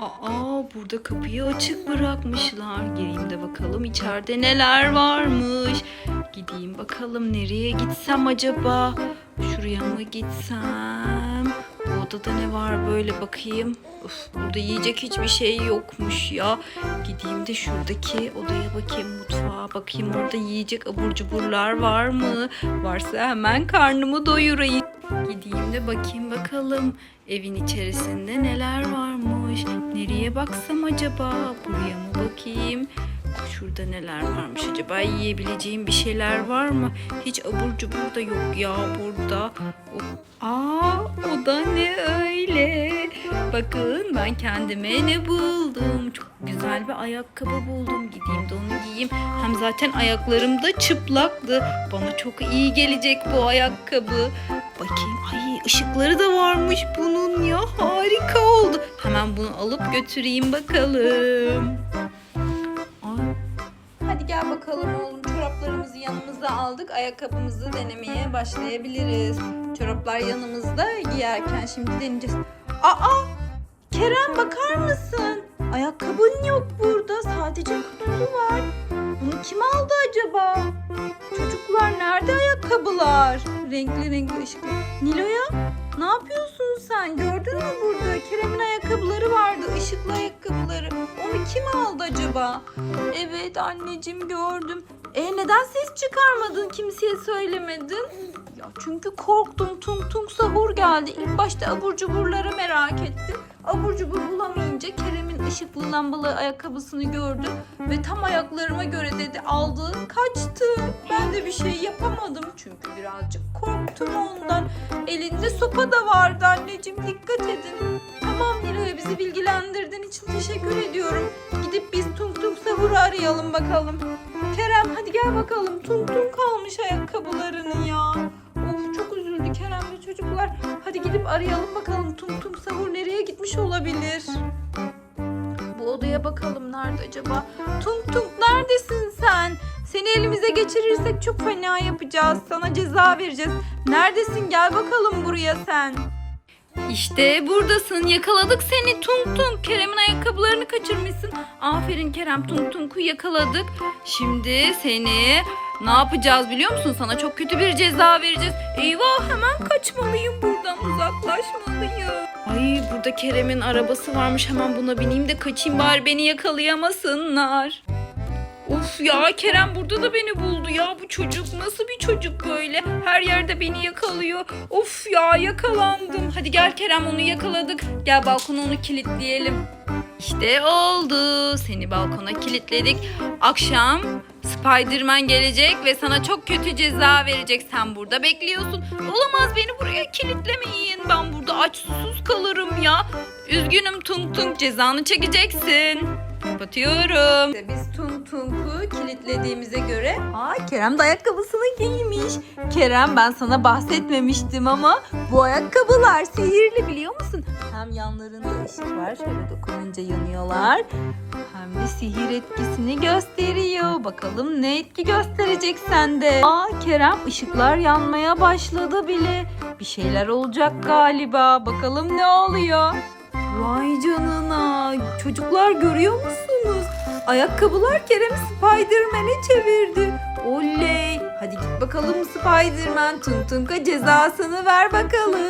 Aa burada kapıyı açık bırakmışlar. Gireyim de bakalım içeride neler varmış. Gideyim bakalım nereye gitsem acaba? Şuraya mı gitsem? Bu odada ne var böyle bakayım. Uf, burada yiyecek hiçbir şey yokmuş ya. Gideyim de şuradaki odaya bakayım mutfağa bakayım orada yiyecek abur cuburlar var mı? Varsa hemen karnımı doyurayım. Gideyim de bakayım bakalım evin içerisinde neler varmış. Nereye baksam acaba? Buraya mı bakayım? Şurada neler varmış acaba? Yiyebileceğim bir şeyler var mı? Hiç abur cubur da yok ya burada. O- Aa o da ne öyle? Bakın ben kendime ne buldum. Çok güzel bir ayakkabı buldum. Gideyim de onu giyeyim. Hem zaten ayaklarım da çıplaktı. Bana çok iyi gelecek bu ayakkabı. Bakayım ay ışıkları da varmış bunun ya harika oldu. Hemen bunu alıp götüreyim bakalım. Hadi gel bakalım oğlum çoraplarımızı yanımıza aldık. Ayakkabımızı denemeye başlayabiliriz. Çoraplar yanımızda giyerken şimdi deneyeceğiz. Aa! Kerem bakar mısın? Ayakkabın yok burada. Sadece kutusu var. Bunu kim aldı acaba? Çocuklar nerede ayakkabılar? Renkli renkli ışıklı. Nilo'ya ne yapıyorsun sen? Gördün mü burada? Kerem'in ayakkabıları ışıklı ayakkabıları. Onu kim aldı acaba? Evet anneciğim gördüm. E neden ses çıkarmadın? Kimseye söylemedin? Ya çünkü korktum. Tung tung sahur geldi. İlk başta abur cuburları merak ettim. Abur cubur bulamayınca Kerem'in ışıklı lambalı ayakkabısını gördü. Ve tam ayaklarıma göre dedi aldı. Kaçtı. De bir şey yapamadım. Çünkü birazcık korktum ondan. Elinde sopa da vardı anneciğim. Dikkat edin. Tamam Nilo'ya bizi bilgilendirdiğin için teşekkür ediyorum. Gidip biz Tung Tung Sahur'u arayalım bakalım. Kerem hadi gel bakalım. Tung Tung kalmış ayakkabılarını ya. Of çok üzüldü Kerem ve çocuklar. Hadi gidip arayalım bakalım Tung Tung Sahur nereye gitmiş olabilir? Bu odaya bakalım nerede acaba? Tung Tung neredesin sen? Seni elimize geçirirsek çok fena yapacağız. Sana ceza vereceğiz. Neredesin? Gel bakalım buraya sen. İşte buradasın. Yakaladık seni Tung Tung. Kerem'in ayakkabılarını kaçırmışsın. Aferin Kerem Tung Tung'u yakaladık. Şimdi seni ne yapacağız biliyor musun? Sana çok kötü bir ceza vereceğiz. Eyvah hemen kaçmalıyım buradan uzaklaşmalıyım. Ay burada Kerem'in arabası varmış. Hemen buna bineyim de kaçayım bari beni yakalayamasınlar. Of ya Kerem burada da beni buldu ya. Bu çocuk nasıl bir çocuk böyle? Her yerde beni yakalıyor. Of ya yakalandım. Hadi gel Kerem onu yakaladık. Gel balkona onu kilitleyelim. İşte oldu. Seni balkona kilitledik. Akşam Spiderman gelecek ve sana çok kötü ceza verecek. Sen burada bekliyorsun. Olamaz beni buraya kilitlemeyin. Ben burada aç susuz kalırım ya. Üzgünüm Tung Tung. Cezanı çekeceksin. Kapatıyorum. Biz Tung'u kilitlediğimize göre Aa Kerem de ayakkabısını giymiş. Kerem ben sana bahsetmemiştim ama bu ayakkabılar sihirli biliyor musun? Hem yanlarında ışık var şöyle dokununca yanıyorlar. Hem de sihir etkisini gösteriyor. Bakalım ne etki gösterecek sende. Aa Kerem ışıklar yanmaya başladı bile. Bir şeyler olacak galiba. Bakalım ne oluyor? Vay canına. Çocuklar görüyor musunuz? Ayakkabılar Kerem'i Spiderman'e çevirdi. Oley. Hadi git bakalım Spiderman. Tung Tung'a cezasını ver bakalım.